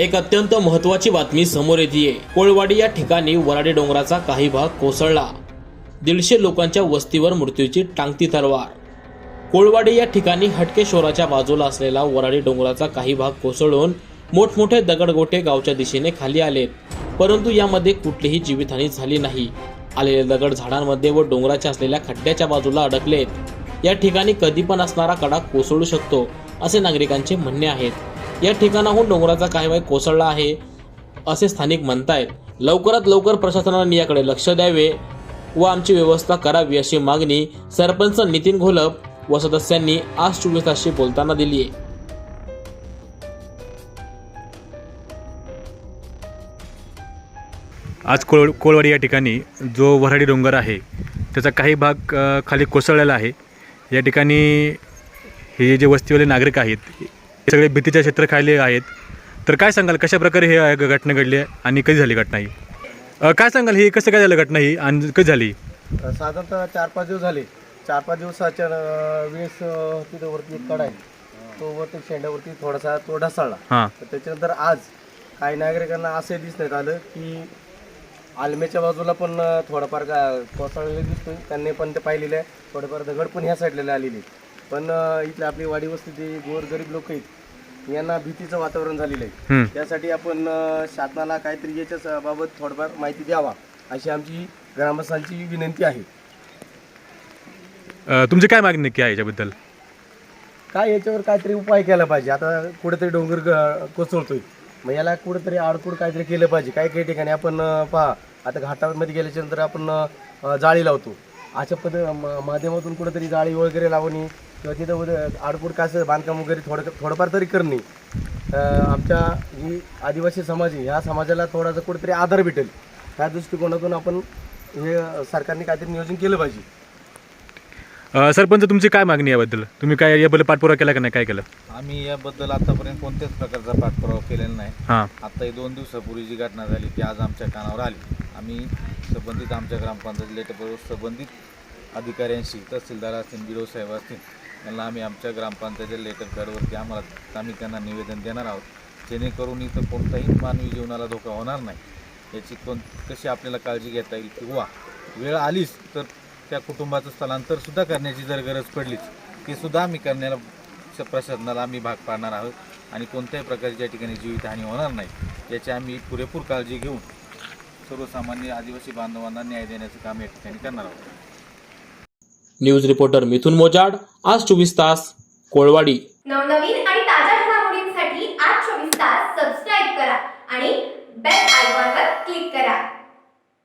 एक अत्यंत महत्वाची बातमी समोर येते कोळवाडी या ठिकाणी वराडी डोंगराचा काही भाग कोसळला. दीडशे लोकांच्या वस्तीवर मृत्यूची टांगती तलवार. कोळवाडी या ठिकाणी हटकेश्वराच्या बाजूला असलेला वराडी डोंगराचा काही भाग कोसळून मोठमोठे दगडगोटे गावच्या दिशेने खाली आलेत. परंतु यामध्ये कुठलीही जीवितहानी झाली नाही. आलेले दगड झाडांमध्ये व डोंगराच्या असलेल्या खड्ड्याच्या बाजूला अडकलेत. या ठिकाणी कधी पण असणारा कडा कोसळू शकतो असे नागरिकांचे म्हणणे आहेत. या ठिकाणाहून डोंगराचा काही कोसळला आहे असे स्थानिक म्हणतायत. लवकरात लवकर प्रशासनाने याकडे लक्ष द्यावे व आमची व्यवस्था करावी अशी मागणी सरपंच नितीन घोलप व सदस्यांनी आज चोवीस तासशी बोलताना दिली आहे. आज कोळ कोळवाडी या ठिकाणी जो वऱ्हाडी डोंगर आहे त्याचा काही भाग खाली कोसळलेला आहे. या ठिकाणी हे जे वस्तीवाले नागरिक आहेत सगळे भीतीच्या क्षेत्राखाली आहेत. तर काय सांगाल कशा प्रकारे हे घटना घडली आहे आणि कधी झाली घटना ही? काय सांगाल ही कसं काय झालं घटना ही आणि कधी झाली साधारणतः चार पाच दिवस झाले. चार पाच दिवसाच्या वेळेस तिथं वरती एक कडा आहे तो वरती शेंड्यावरती थोडासा तो ढासळला. हां. तर त्याच्यानंतर आज काही नागरिकांना असे दिसण्यात आलं की आलमेच्या बाजूला पण थोडाफार कोसळलेलं दिसतोय. त्यांनी पण ते पाहिलेलं आहे. थोडेफार दगड पण ह्या साईडला आलेले. पण इथले आपली वाडी वस्तीचे गोरगरीब लोक आहेत यांना भीतीचं वातावरण झालेलं आहे. त्यासाठी आपण शासनाला काहीतरी याच्या बाबत थोडंफार माहिती द्यावा अशी आमची ग्रामस्थांची विनंती आहे. तुमची काय मागणी नक्की आहे याच्याबद्दल? काय याच्यावर काहीतरी उपाय केला पाहिजे. आता कुठेतरी डोंगर कोसळतोय. मग याला कुठेतरी आडकुड काहीतरी केलं पाहिजे. काही काही ठिकाणी आपण पहा आता घाटामध्ये गेल्याच्यानंतर आपण जाळी लावतो. अशा पद्ध म- माध्यमातून कुठेतरी जाळी वगैरे लावणे किंवा तिथं उद- आडकुड काय असं बांधकाम वगैरे थोडं थोडंफार तरी करणे. अं, आमच्या ही आदिवासी समाज आहे ह्या समाजाला थोडासा कुठेतरी आधार भेटेल. त्या दृष्टिकोनातून आपण हे सरकारने काहीतरी नियोजन केलं पाहिजे. अ, सरपंच तुमची काय मागणी याबद्दल? तुम्ही काय याबद्दल पाठपुरावा केला का नाही? काय केलं? आम्ही याबद्दल आतापर्यंत कोणत्याच प्रकारचा पाठपुरावा केलेला नाही. हां. आता ही दोन दिवसापूर्वी जी घटना झाली ती आज आमच्या कानावर आली. आम्ही संबंधित आमच्या ग्रामपंचायत लेटर संबंधित अधिकाऱ्यांशी तहसीलदार असतील बिडो साहेब असतील त्यांना आम्ही आमच्या ग्रामपंचायतीच्या लेटर पॅडवरती आम्हाला आम्ही त्यांना निवेदन देणार आहोत. जेणेकरून इथं कोणताही मानवी जीवनाला धोका होणार नाही. याची कोण कशी आपल्याला काळजी घेता येईल किंवा वेळ आलीच तर त्या कुटुंबाचं स्थलांतरसुद्धा करण्याची जर गरज पडलीच ते सुद्धा आम्ही करण्याला स- प्रशासनाला आम्ही भाग पाडणार आहोत. आणि कोणत्याही प्रकारची या ठिकाणी जीवितहानी होणार नाही याची आम्ही पुरेपूर काळजी घेऊन सर्वसामान्य आदिवासी बांधवांना न्याय देण्याचं काम या ठिकाणी करणार आहोत. न्यूज रिपोर्टर मिथुन मोजाड आज चोवीस तास कोळवाडी. नवनवीन आणि ताज्या घडामोडींसाठी आज चोवीस तास सबस्क्राईब करा आणि बेल आयकॉनवर क्लिक करा.